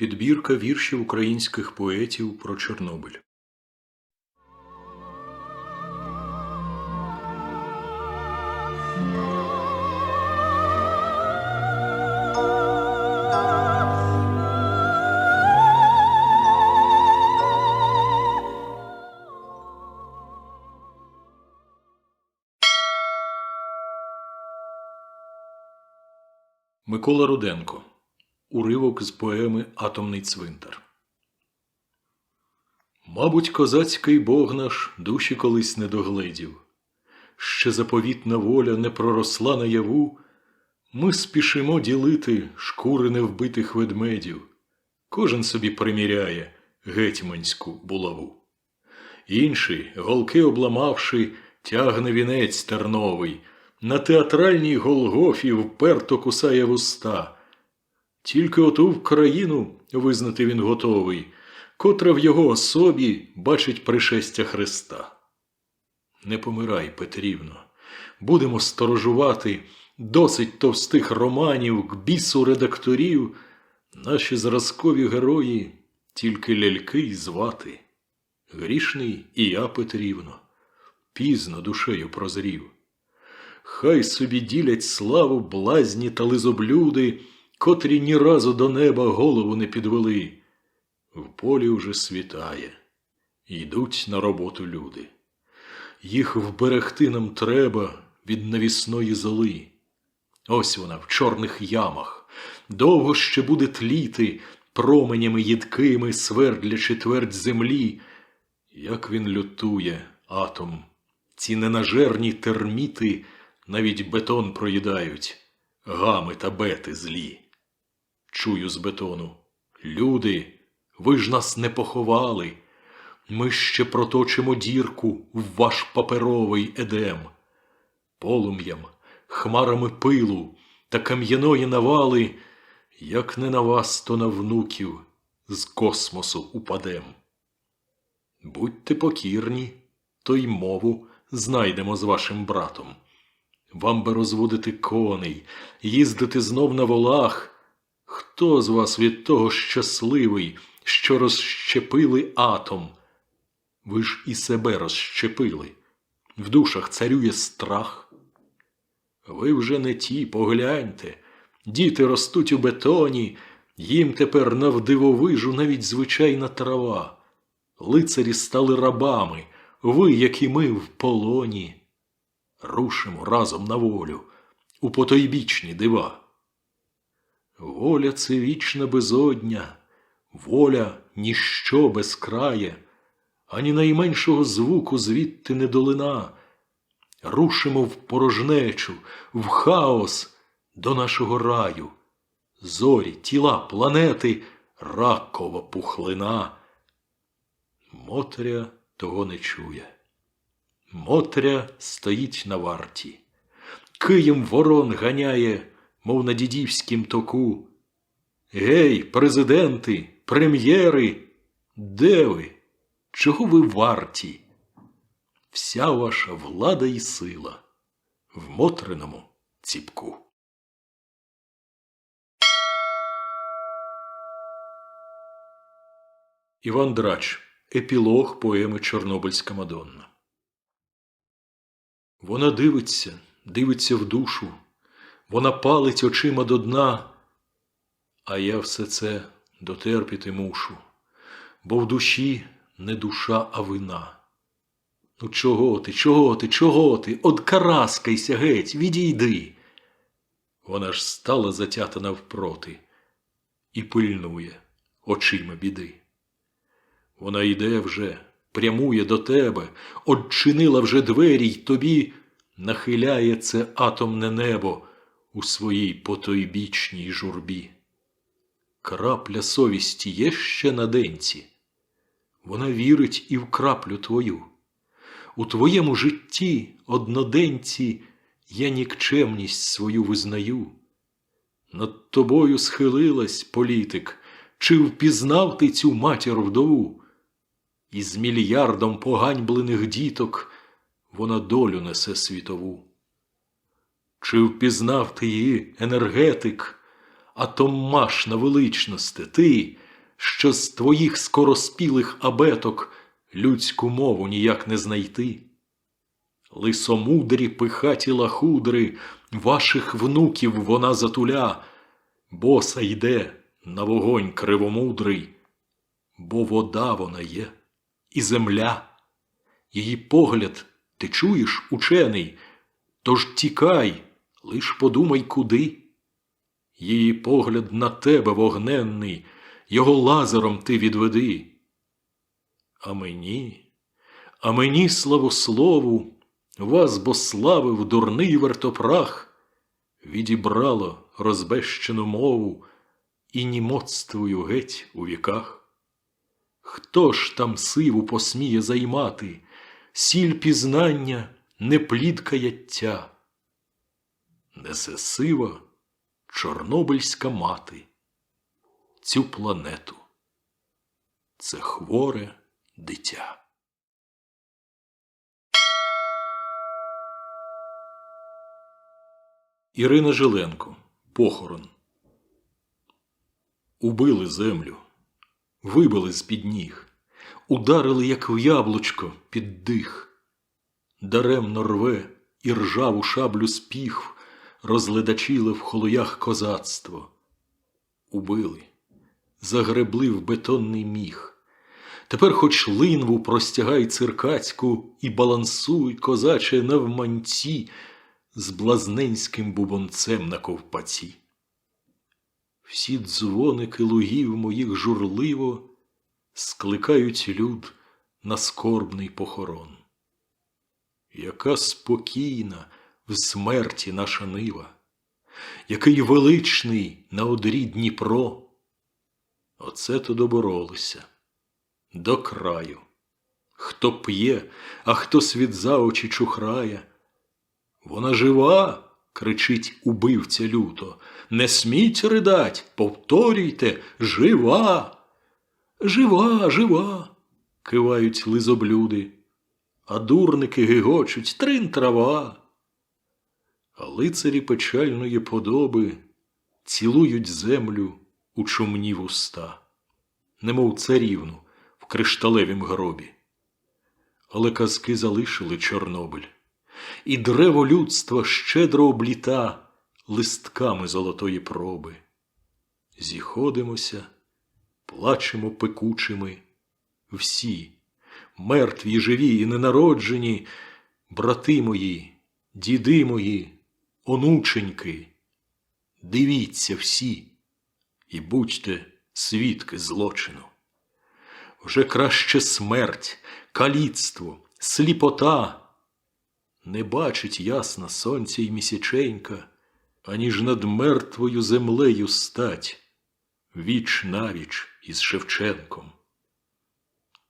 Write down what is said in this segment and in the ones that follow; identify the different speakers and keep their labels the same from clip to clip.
Speaker 1: Підбірка віршів українських поетів про Чорнобиль. Микола Руденко. Уривок з поеми Атомний цвинтар. Мабуть, козацький Бог наш душі колись не догледів. Ще заповітна воля не проросла наяву. Ми спішимо ділити шкури невбитих ведмедів. Кожен собі приміряє гетьманську булаву. Інший, голки обламавши, тягне вінець терновий, на театральній Голгофі вперто кусає вуста. Тільки оту в країну визнати він готовий, котра в його особі бачить пришестя Христа. Не помирай, Петрівно, будемо сторожувати досить товстих романів к бісу редакторів, наші зразкові герої тільки ляльки й звати. Грішний і я, Петрівно, пізно душею прозрів. Хай собі ділять славу блазні та лизоблюди, котрі ні разу до неба голову не підвели. В полі вже світає, йдуть на роботу люди. Їх вберегти нам треба від навісної золи. Ось вона в чорних ямах, довго ще буде тліти, променями їдкими свердлячи твердь землі. Як він лютує, атом, ці ненажерні терміти навіть бетон проїдають, гами та бети злі. Чую з бетону. Люди, ви ж нас не поховали. Ми ще проточимо дірку в ваш паперовий едем. Полум'ям, хмарами пилу та кам'яної навали, як не на вас, то на внуків з космосу упадем. Будьте покірні, то й мову знайдемо з вашим братом. Вам би розводити коней, їздити знов на волах. Хто з вас від того щасливий, що розщепили атом? Ви ж і себе розщепили. В душах царює страх. Ви вже не ті, погляньте. Діти ростуть у бетоні, їм тепер навдивовижу навіть звичайна трава. Лицарі стали рабами, ви, як і ми, в полоні. Рушимо разом на волю, у потойбічні дива. Воля це вічна безодня, воля ніщо безкрає, ані найменшого звуку звідти не долина. Рушимо в порожнечу, в хаос до нашого раю. Зорі, тіла, планети, ракова пухлина. Мотря того не чує. Мотря стоїть на варті. Києм ворон ганяє, мов на дідівськім току. Гей, президенти, прем'єри, де ви? Чого ви варті? Вся ваша влада і сила в Мотриному ціпку. Іван Драч. Епілог поеми Чорнобильська Мадонна. Вона дивиться, дивиться в душу, вона палить очима до дна, а я все це дотерпіти мушу, бо в душі не душа, а вина. Ну, чого ти, чого ти, чого ти? Одкараскайся геть, відійди. Вона ж стала затята навпроти і пильнує очима біди. Вона йде вже, прямує до тебе, одчинила вже двері й тобі нахиляє це атомне небо у своїй потойбічній журбі. Крапля совісті є ще на денці. Вона вірить і в краплю твою. У твоєму житті, одноденці, я нікчемність свою визнаю. Над тобою схилилась політик, чи впізнав ти цю матір вдову? Із мільярдом поганьблених діток вона долю несе світову. Чи впізнав ти її енергетик, атомаш на величності, ти, що з твоїх скороспілих абеток людську мову ніяк не знайти. Лисомудрі пихаті лахудри, ваших внуків вона затуля, боса йде на вогонь кривомудрий, бо вода вона є і земля. Її погляд ти чуєш, учений, тож тікай, лиш подумай куди. Її погляд на тебе вогненний, його лазером ти відведи. А мені, а мені, славослову, вас бо славив дурний вертопрах, відібрало розбещену мову і німоцтвою геть у віках. Хто ж там сиву посміє займати, сіль пізнання, не плід каяття? Несе сива чорнобильська мати цю планету. Це хворе дитя. Ірина Жиленко. Похорон. Убили землю, вибили з-під ніг, ударили, як в яблучко, під дих. Даремно рве і ржаву шаблю спіх розледачили в холоях козацтво. Убили, загребли в бетонний міг. Тепер хоч линву простягай циркацьку і балансуй, козаче, навманці з блазненським бубонцем на ковпаці. Всі дзвоники лугів моїх журливо скликають люд на скорбний похорон. Яка спокійна в смерті наша нива, який величний на одрі Дніпро. Оце то доборолися до краю. Хто п'є, а хто світ за очі чухрає. Вона жива, кричить убивця люто. Не сміть ридать, повторюйте, жива. Жива, жива, кивають лизоблюди, а дурники гигочуть трин трава. Лицарі печальної подоби цілують землю у чумні вуста, немов царівну в кришталевім гробі. Але казки залишили Чорнобиль, і древо людства щедро обліта листками золотої проби. Зіходимося, плачемо пекучими, всі, мертві, живі і ненароджені, брати мої, діди мої, онученьки, дивіться всі і будьте свідки злочину. Вже краще смерть, каліцтво, сліпота не бачить ясна сонця й місяченька, аніж над мертвою землею стать віч навіч із Шевченком.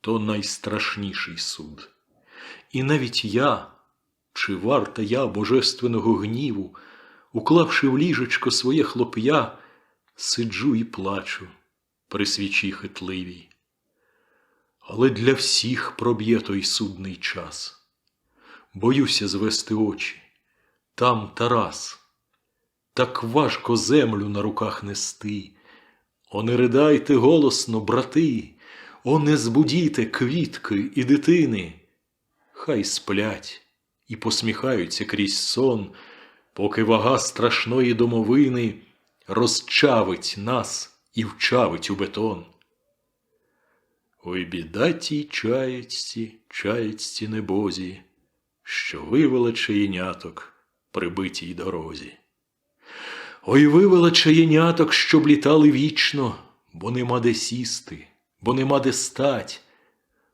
Speaker 1: То найстрашніший суд. І навіть я, чи варта я божественного гніву, уклавши в ліжечко своє хлоп'я, сиджу і плачу при свічі хитливій. Але для всіх проб'є той судний час. Боюся звести очі. Там Тарас. Так важко землю на руках нести. О, не ридайте голосно, брати, о, не збудіте квітки і дитини. Хай сплять і посміхаються крізь сон, поки вага страшної домовини розчавить нас і вчавить у бетон. Ой, біда тій чаєчці, чаєчці небозі, що вивела чаєняток прибитій дорозі. Ой, вивела чаєняток, щоб літали вічно, бо нема де сісти, бо нема де стать.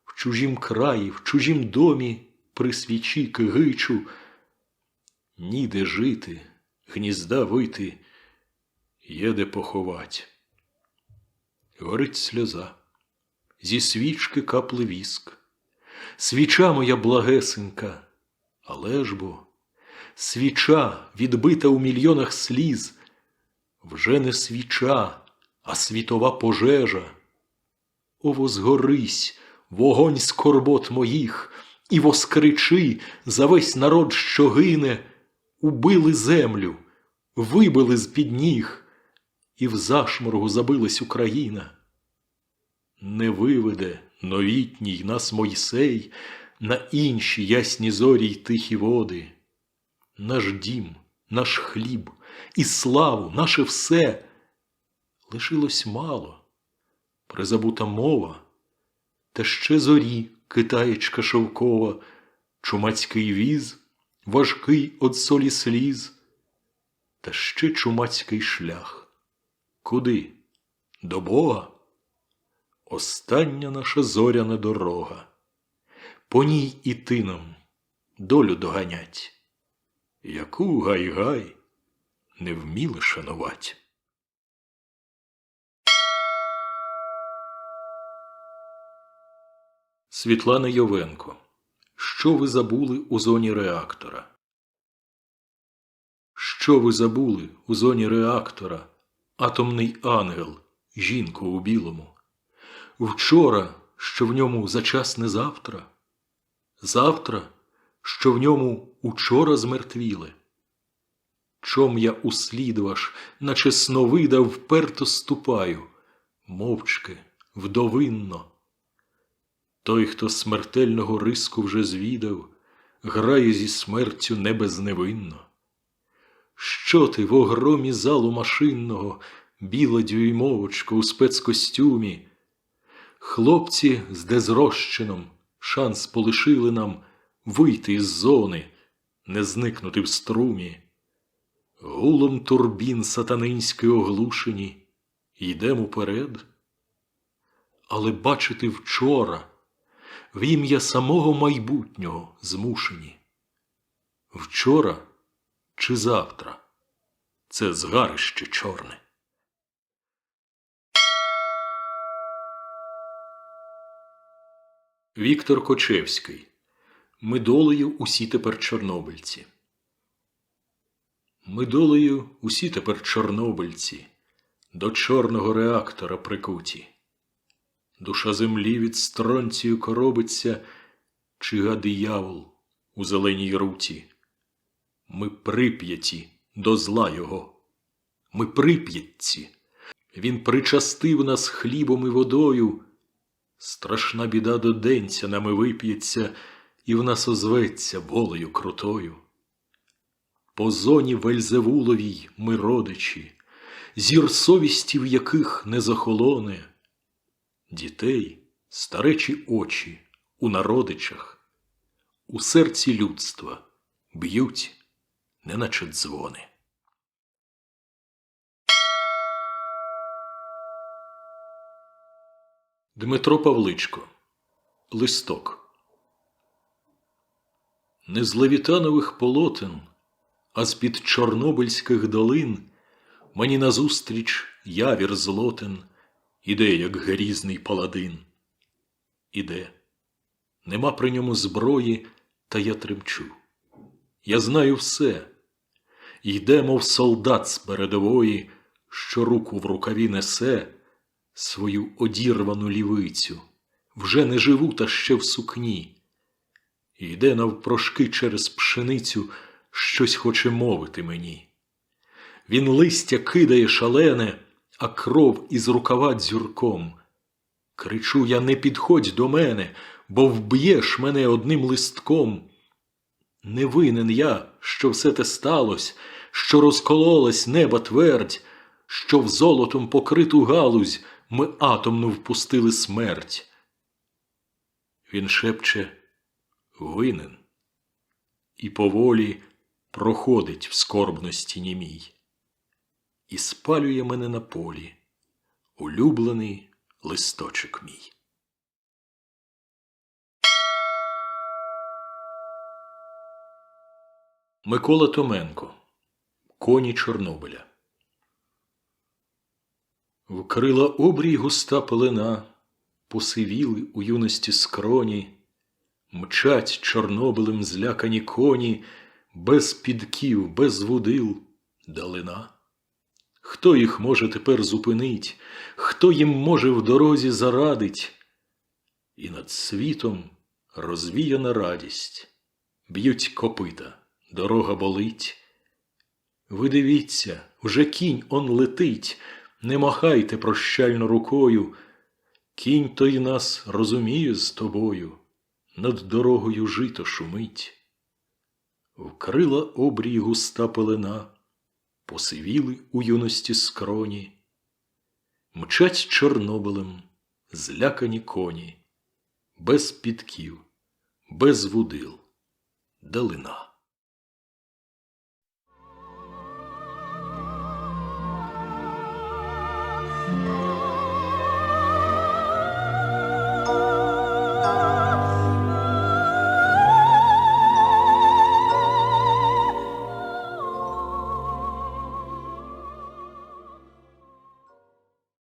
Speaker 1: В чужім краї, в чужім домі при свічі кигичу, ніде жити, гнізда вити, є де поховать. Горить сльоза, зі свічки капли віск. Свіча моя благесенька, але ж бо свіча, відбита у мільйонах сліз, вже не свіча, а світова пожежа. О, возгорись, вогонь скорбот моїх, і воскричи за весь народ, що гине, убили землю, вибили з під ніг, і в зашморгу забилась Україна. Не виведе новітній нас Мойсей на інші ясні зорі й тихі води. Наш дім, наш хліб і славу, наше все лишилось мало, призабута мова, та ще зорі китаєчка шовкова, чумацький віз, важкий од солі сліз, та ще чумацький шлях. Куди? До Бога? Остання наша зоряна дорога. По ній іти нам долю доганять, яку гай-гай не вміли шанувать. Світлана Йовенко. Що ви забули у зоні реактора? Що ви забули у зоні реактора? Атомний ангел, жінко у білому. Вчора, що в ньому зачасне завтра. Завтра, що в ньому учора змертвіле. Чом я услід ваш, наче сновида, вперто ступаю, мовчки, вдовинно. Той, хто смертельного риску вже звідав, грає зі смертю не безневинно. Що ти в огромі залу машинного, біла дюймовочка у спецкостюмі? Хлопці з дезрозчином шанс полишили нам вийти із зони, не зникнути в струмі. Гулом турбін сатанинські оглушені, йдемо уперед. Але бачити вчора в ім'я самого майбутнього змушені. Вчора чи завтра це згарище чорне. Віктор Кочевський. Ми долею усі тепер чорнобильці. Ми долею усі тепер чорнобильці, до чорного реактора прикуті. Душа землі від стронцію коробиться, чига диявол у зеленій руті. Ми прип'яті до зла його. Ми прип'ятці. Він причастив нас хлібом і водою. Страшна біда до денця нами вип'ється, і в нас озветься волею крутою. По зоні Вельзевуловій ми родичі, зір совісті, в яких не захолоне, дітей, старечі очі у народичах, у серці людства б'ють, неначе дзвони. Дмитро Павличко. Листок. Не з левітанових полотен, а з-під чорнобильських долин Мені назустріч явір злотен Іде, як грізний паладин. Іде, нема при ньому зброї, та я тремчу. Я знаю все. Йде, мов солдат з передової, що руку в рукаві несе свою одірвану лівицю, вже не живу, та ще в сукні. Йде навпрошки через пшеницю, щось хоче мовити мені. Він листя кидає шалене, а кров із рукава дзюрком. Кричу я, не підходь до мене, бо вб'єш мене одним листком. Не винен я, що все те сталось, що розкололась неба твердь, що в золотом покриту галузь ми атомну впустили смерть. Він шепче винен і поволі проходить в скорбності німій і спалює мене на полі, улюблений листочок мій. Микола Томенко Коні Чорнобиля Вкрила обрій густа пелена, посивіли у юності скроні, мчать чорнобилем злякані коні, без підків, без вудил, далина. Хто їх може тепер зупинить, хто їм може в дорозі зарадить? І над світом розвіяна радість, б'ють копита, дорога болить. Ви дивіться, вже кінь он летить, не махайте прощально рукою, Кінь той нас розуміє з тобою, над дорогою жито шумить. Вкрила обрій густа пелена, посивіли у юності скроні, мчать Чорнобилем злякані коні, без підків, без вудил, далина.